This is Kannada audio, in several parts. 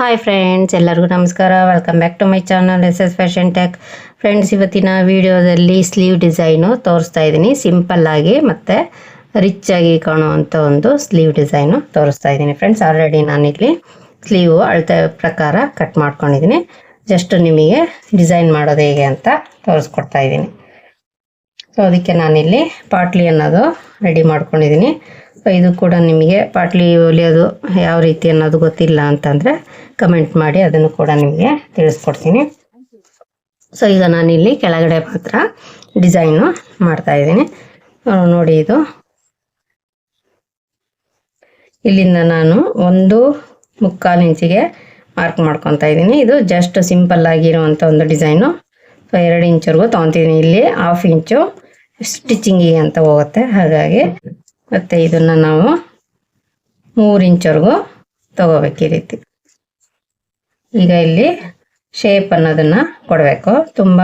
ಹಾಯ್ ಫ್ರೆಂಡ್ಸ್ ಎಲ್ಲರಿಗೂ ನಮಸ್ಕಾರ. Welcome back to my channel S S fashion tech friends ಇವತ್ತಿನ ವಿಡಿಯೋದಲ್ಲಿ ಸ್ಲೀವ್ ಡಿಸೈನು ತೋರಿಸ್ತಾ ಇದ್ದೀನಿ. ಸಿಂಪಲ್ ಆಗಿ ಮತ್ತು ರಿಚ್ ಆಗಿ ಕಾಣುವಂಥ ಒಂದು ಸ್ಲೀವ್ ಡಿಸೈನು ತೋರಿಸ್ತಾ ಇದ್ದೀನಿ ಫ್ರೆಂಡ್ಸ್ ಆಲ್ರೆಡಿ ನಾನಿಲ್ಲಿ ಸ್ಲೀವು ಅಳತೆ ಪ್ರಕಾರ ಕಟ್ ಮಾಡ್ಕೊಂಡಿದ್ದೀನಿ. ಜಸ್ಟ್ ನಿಮಗೆ ಡಿಸೈನ್ ಮಾಡೋದು ಹೇಗೆ ಅಂತ ತೋರಿಸ್ಕೊಡ್ತಾ ಇದ್ದೀನಿ. ಸೊ ಅದಕ್ಕೆ ನಾನಿಲ್ಲಿ ಪಾಟ್ಲಿ ಅನ್ನೋದು ರೆಡಿ ಮಾಡ್ಕೊಂಡಿದ್ದೀನಿ. ಇದು ಕೂಡ ನಿಮಗೆ ಪಾಟ್ಲಿ ಹೊಲಿಯೋದು ಯಾವ ರೀತಿ ಅನ್ನೋದು ಗೊತ್ತಿಲ್ಲ ಅಂತಂದರೆ ಕಮೆಂಟ್ ಮಾಡಿ, ಅದನ್ನು ಕೂಡ ನಿಮಗೆ ತಿಳಿಸ್ಕೊಡ್ತೀನಿ. ಸೊ ಈಗ ನಾನಿಲ್ಲಿ ಕೆಳಗಡೆ ಮಾತ್ರ ಡಿಸೈನು ಮಾಡ್ತಾ ಇದ್ದೀನಿ. ನೋಡಿ ಇದು. ಇಲ್ಲಿಂದ ನಾನು ಒಂದು ಮುಕ್ಕಾಲು ಇಂಚಿಗೆ ಮಾರ್ಕ್ ಮಾಡ್ಕೊತಾ ಇದ್ದೀನಿ. ಇದು ಜಸ್ಟ್ ಸಿಂಪಲ್ ಆಗಿರುವಂಥ ಒಂದು ಡಿಸೈನು ಸೊ ಎರಡು ಇಂಚ್ವರೆಗೂ ತೊಗೊತೀನಿ ಇಲ್ಲಿ ಹಾಫ್ ಇಂಚು ಸ್ಟಿಚಿಂಗಿಗೆ ಅಂತ ಹೋಗುತ್ತೆ. ಹಾಗಾಗಿ ಮತ್ತು ಇದನ್ನು ನಾವು ಮೂರು ಇಂಚ್ವರೆಗೂ ತಗೋಬೇಕು ಈ ರೀತಿ. ಈಗ ಇಲ್ಲಿ ಶೇಪ್ ಅನ್ನೋದನ್ನು ಕೊಡಬೇಕು. ತುಂಬ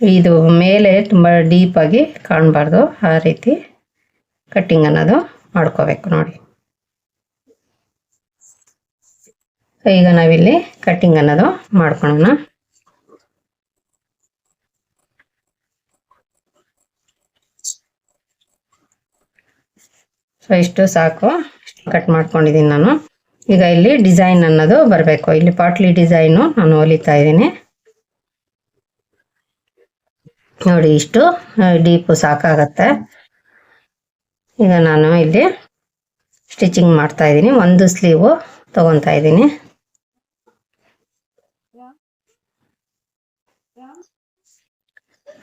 ಇದು ಮೇಲೆ ತುಂಬ ಡೀಪಾಗಿ ಕಾಣಬಾರ್ದು. ಆ ರೀತಿ ಕಟ್ಟಿಂಗ್ ಅನ್ನೋದು ಮಾಡ್ಕೋಬೇಕು ನೋಡಿ. ಈಗ ನಾವಿಲ್ಲಿ ಕಟ್ಟಿಂಗ್ ಅನ್ನೋದು ಮಾಡ್ಕೊಳ್ಳೋಣ ಸೊ ಇಷ್ಟು ಸಾಕು. ಕಟ್ ಮಾಡ್ಕೊಂಡಿದ್ದೀನಿ ನಾನು. ಈಗ ಇಲ್ಲಿ ಡಿಸೈನ್ ಅನ್ನೋದು ಬರಬೇಕು. ಇಲ್ಲಿ ಪಾಟ್ಲಿ ಡಿಸೈನು ನಾನು ಹೊಲಿತಾ ಇದ್ದೀನಿ. ನೋಡಿ ಇಷ್ಟು ಡೀಪು ಸಾಕಾಗತ್ತೆ. ಈಗ ನಾನು ಇಲ್ಲಿ ಸ್ಟಿಚಿಂಗ್ ಮಾಡ್ತಾ ಇದ್ದೀನಿ. ಒಂದು ಸ್ಲೀವು ತಗೊತಾ ಇದ್ದೀನಿ.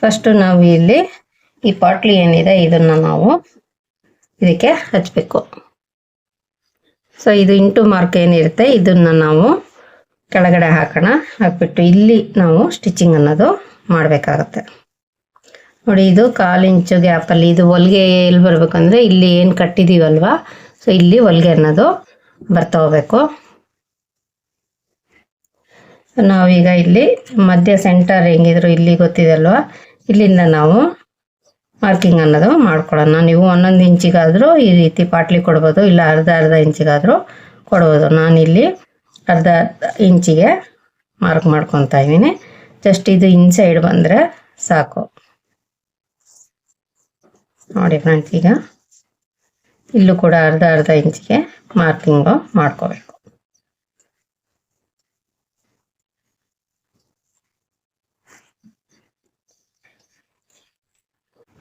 ಫಸ್ಟ್ ನಾವು ಇಲ್ಲಿ ಈ ಪಾಟ್ಲಿ ಏನಿದೆ, ಇದನ್ನ ನಾವು ಇದಕ್ಕೆ ಹಚ್ಚಬೇಕು ಸೊ ಇದು ಇಂಟು ಮಾರ್ಕ್ ಏನಿರುತ್ತೆ, ಇದನ್ನ ನಾವು ಕೆಳಗಡೆ ಹಾಕೋಣ. ಹಾಕ್ಬಿಟ್ಟು ಇಲ್ಲಿ ನಾವು ಸ್ಟಿಚಿಂಗ್ ಅನ್ನೋದು ಮಾಡಬೇಕಾಗತ್ತೆ. ನೋಡಿ, ಇದು ಕಾಲು ಇಂಚು ಗ್ಯಾಪಲ್ಲಿ ಇದು ಹೊಲಿಗೆ ಎಲ್ಲಿ ಬರಬೇಕಂದ್ರೆ ಇಲ್ಲಿ ಏನು ಕಟ್ಟಿದ್ದೀವಲ್ವಾ ಸೊ ಇಲ್ಲಿ ಹೊಲಿಗೆ ಅನ್ನೋದು ಬರ್ತಾ ಹೋಗ್ಬೇಕು. ನಾವೀಗ ಇಲ್ಲಿ ಮಧ್ಯ ಸೆಂಟರ್ ಹೆಂಗಿದ್ರು ಇಲ್ಲಿ ಗೊತ್ತಿದೆ ಅಲ್ವಾ? ಇಲ್ಲಿಂದ ನಾವು ಮಾರ್ಕಿಂಗ್ ಅನ್ನೋದು ಮಾಡ್ಕೊಳ್ಳೋಣ. ನೀವು ಒಂದೊಂದು ಇಂಚಿಗಾದರೂ ಈ ರೀತಿ ಪಾಟ್ಲಿ ಕೊಡ್ಬೋದು, ಇಲ್ಲ ಅರ್ಧ ಅರ್ಧ ಇಂಚಿಗಾದರೂ ಕೊಡ್ಬೋದು. ನಾನಿಲ್ಲಿ ಅರ್ಧ ಇಂಚಿಗೆ ಮಾರ್ಕ್ ಮಾಡ್ಕೊತಾ ಇದ್ದೀನಿ. ಜಸ್ಟ್ ಇದು ಇನ್ಸೈಡ್ ಬಂದರೆ ಸಾಕು. ನೋಡಿ ಫ್ರೆಂಡ್ಸ್, ಈಗ ಇಲ್ಲೂ ಕೂಡ ಅರ್ಧ ಅರ್ಧ ಇಂಚಿಗೆ ಮಾರ್ಕಿಂಗು ಮಾಡ್ಕೋಬೇಕು.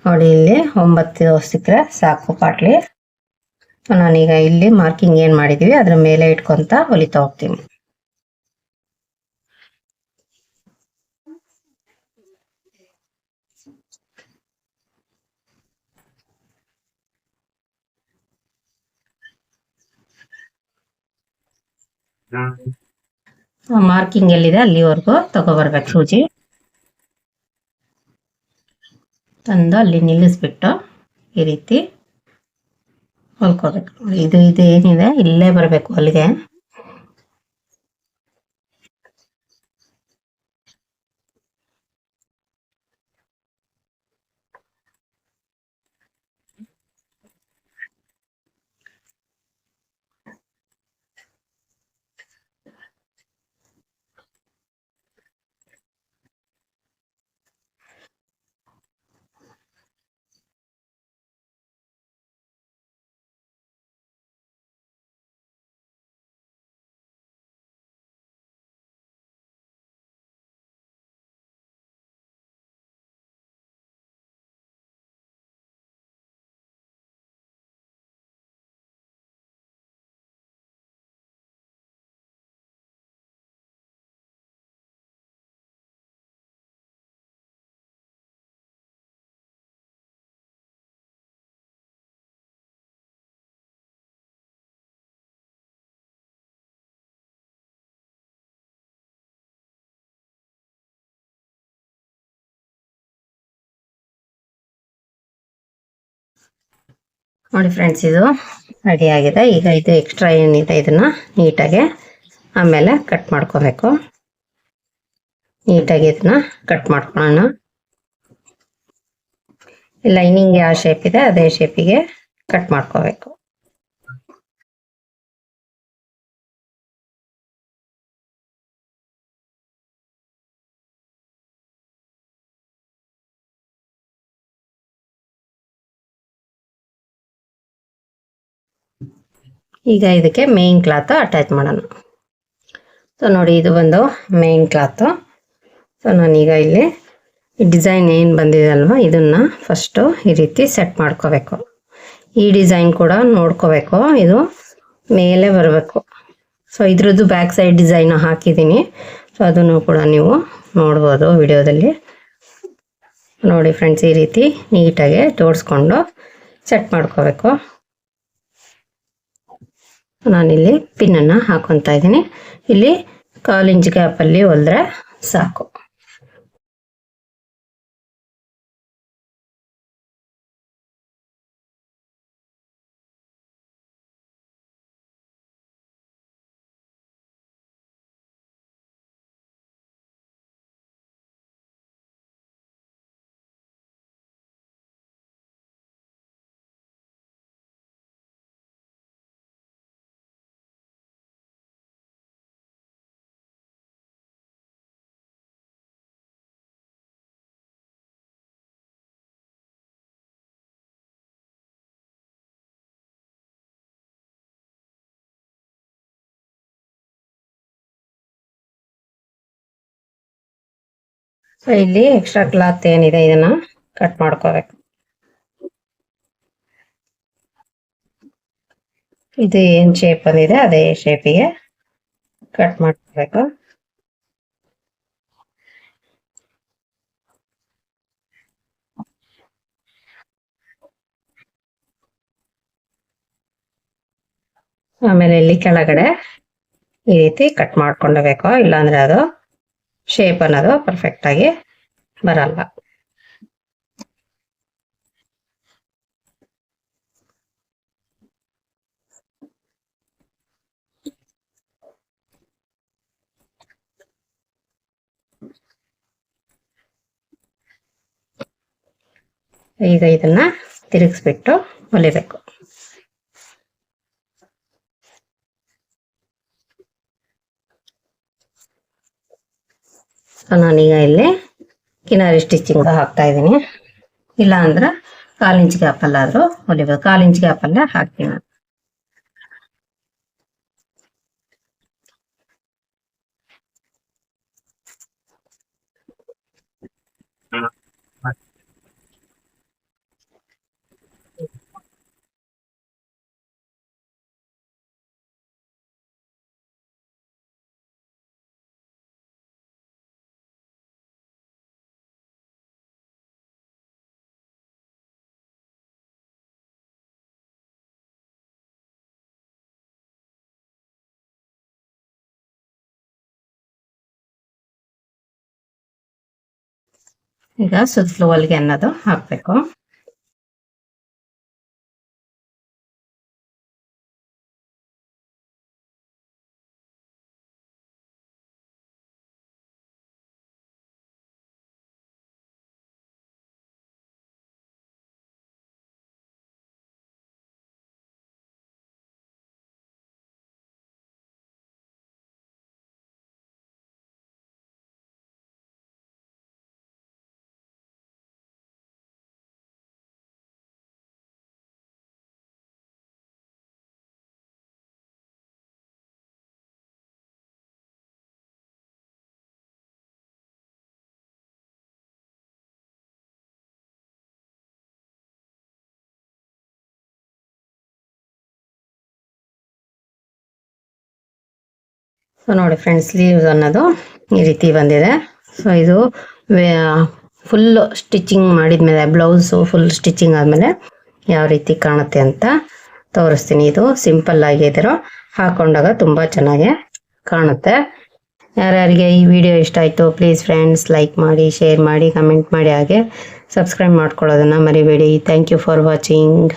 ನೋಡಿ ಇಲ್ಲಿ ಒಂಬತ್ತು ಸಿಕ್ಕರೆ ಸಾಕು ಪಾಟ್ಲಿ. ನಾನೀಗ ಇಲ್ಲಿ ಮಾರ್ಕಿಂಗ್ ಏನು ಮಾಡಿದ್ದೀವಿ ಅದ್ರ ಮೇಲೆ ಇಟ್ಕೊತ ಹೊಲಿತಾ ಹೋಗ್ತೀನಿ. ಮಾರ್ಕಿಂಗ್ ಎಲ್ಲಿದೆ? ಅಲ್ಲಿವರೆಗೂ ತಗೋಬರ್ಬೇಕು ಸೂಜಿ. ತಂದು ಅಲ್ಲಿ ನಿಲ್ಲಿಸ್ಬಿಟ್ಟು ಈ ರೀತಿ ಹೊಲ್ಕೋಬೇಕು. ಇದು ಇದು ಏನಿದೆ? ಇಲ್ಲೇ ಬರಬೇಕು ಅಲ್ಲಿಗೆ. ನೋಡಿ ಫ್ರೆಂಡ್ಸ್ ಇದು ರೆಡಿ ಆಗಿದೆ. ಈಗ ಇದು ಎಕ್ಸ್ಟ್ರಾ ಏನಿದೆ ಇದನ್ನ ನೀಟಾಗಿ ಆಮೇಲೆ ಕಟ್ ಮಾಡ್ಕೋಬೇಕು. ನೀಟಾಗಿ ಇದನ್ನ ಕಟ್ ಮಾಡ್ಕೊಳ್ಳೋಣ. ಲೈನಿಂಗ್ ಯಾವ ಶೇಪ್ ಇದೆ, ಅದೇ ಶೇಪಿಗೆ ಕಟ್ ಮಾಡ್ಕೋಬೇಕು. ಈಗ ಇದಕ್ಕೆ ಮೇಯ್ನ್ ಕ್ಲಾತ್ ಅಟ್ಯಾಚ್ ಮಾಡೋಣ. ಸೊ ನೋಡಿ ಇದು ಬಂದು ಮೇಯ್ನ್ ಕ್ಲಾತು ಸೊ ನಾನೀಗ ಇಲ್ಲಿ ಡಿಸೈನ್ ಏನು ಬಂದಿದೆ ಅಲ್ವಾ? ಇದನ್ನು ಫಸ್ಟು ಈ ರೀತಿ ಸೆಟ್ ಮಾಡ್ಕೋಬೇಕು. ಈ ಡಿಸೈನ್ ಕೂಡ ನೋಡ್ಕೋಬೇಕು. ಇದು ಮೇಲೆ ಬರಬೇಕು. ಸೊ ಇದ್ರದ್ದು ಬ್ಯಾಕ್ ಸೈಡ್ ಡಿಸೈನ್ ಹಾಕಿದ್ದೀನಿ. ಸೊ ಅದನ್ನು ಕೂಡ ನೀವು ನೋಡ್ಬೋದು ವಿಡಿಯೋದಲ್ಲಿ. ನೋಡಿ ಫ್ರೆಂಡ್ಸ್ ಈ ರೀತಿ ನೀಟಾಗಿ ಜೋಡಿಸ್ಕೊಂಡು ಸೆಟ್ ಮಾಡ್ಕೋಬೇಕು. ನಾನಿಲ್ಲಿ ಪಿನ್ನನ್ನು ಹಾಕೊತಾ ಇದ್ದೀನಿ. ಇಲ್ಲಿ ಕಾಲು ಇಂಚ್ ಗ್ಯಾಪಲ್ಲಿ ಹೊಲಿದ್ರೆ ಸಾಕು. ಸೊ ಇಲ್ಲಿ ಎಕ್ಸ್ಟ್ರಾ ಕ್ಲಾತ್ ಏನಿದೆ, ಇದನ್ನ ಕಟ್ ಮಾಡ್ಕೋಬೇಕು. ಇದು ಏನ್ ಶೇಪ್ ಬಂದಿದೆ, ಅದೇ ಶೇಪಿಗೆ ಕಟ್ ಮಾಡ್ಕೋಬೇಕು. ಆಮೇಲೆ ಇಲ್ಲಿ ಕೆಳಗಡೆ ಈ ರೀತಿ ಕಟ್ ಮಾಡ್ಕೊಂಡಬೇಕು, ಇಲ್ಲಾಂದ್ರೆ ಅದು ಶೇಪ್ ಅನ್ನೋದು ಪರ್ಫೆಕ್ಟ್ ಆಗಿ ಬರಲ್ಲ ಈಗ ಇದನ್ನ ತಿರುಗಿಸ್ಬಿಟ್ಟು ಹೊಲಿಬೇಕು. ನಾನೀಗ ಇಲ್ಲಿ ಕಿನಾರಿ ಸ್ಟಿಚಿಂಗ್ ಹಾಕ್ತಾ ಇದ್ದೀನಿ. ಇಲ್ಲ ಅಂದ್ರೆ ಕಾಲು ಇಂಚ್ ಗ್ಯಾಪಲ್ಲಾದರೂ ಹೊಲಿಬೋದು ಕಾಲು ಇಂಚ್ ಗ್ಯಾಪಲ್ಲೇ ಹಾಕ್ತೀನಿ. ಈಗ ಸುತ್ತಲೂ ಹೊಲಿಗೆ ಅನ್ನೋದು ಹಾಕ್ಬೇಕು. ಸೊ ನೋಡಿ ಫ್ರೆಂಡ್ಸ್ ಸ್ಲೀವ್ಸ್ ಅನ್ನೋದು ಈ ರೀತಿ ಬಂದಿದೆ. ಸೊ ಇದು ಫುಲ್ ಸ್ಟಿಚಿಂಗ್ ಮಾಡಿದ್ಮೇಲೆ ಬ್ಲೌಸು ಫುಲ್ ಸ್ಟಿಚಿಂಗ್ ಆದಮೇಲೆ ಯಾವ ರೀತಿ ಕಾಣುತ್ತೆ ಅಂತ ತೋರಿಸ್ತೀನಿ. ಇದು ಸಿಂಪಲ್ ಆಗಿ ಆಗಿದ್ದರೂ ಹಾಕೊಂಡಾಗ ತುಂಬ ಚೆನ್ನಾಗಿ ಕಾಣುತ್ತೆ. ಯಾರ್ಯಾರಿಗೆ ಈ ವಿಡಿಯೋ ಇಷ್ಟ ಆಯಿತು ಪ್ಲೀಸ್ ಫ್ರೆಂಡ್ಸ್ ಲೈಕ್ ಮಾಡಿ ಶೇರ್ ಮಾಡಿ ಕಮೆಂಟ್ ಮಾಡಿ, ಹಾಗೆ ಸಬ್ಸ್ಕ್ರೈಬ್ ಮಾಡ್ಕೊಳ್ಳೋದನ್ನ ಮರಿಬೇಡಿ. Thank you for watching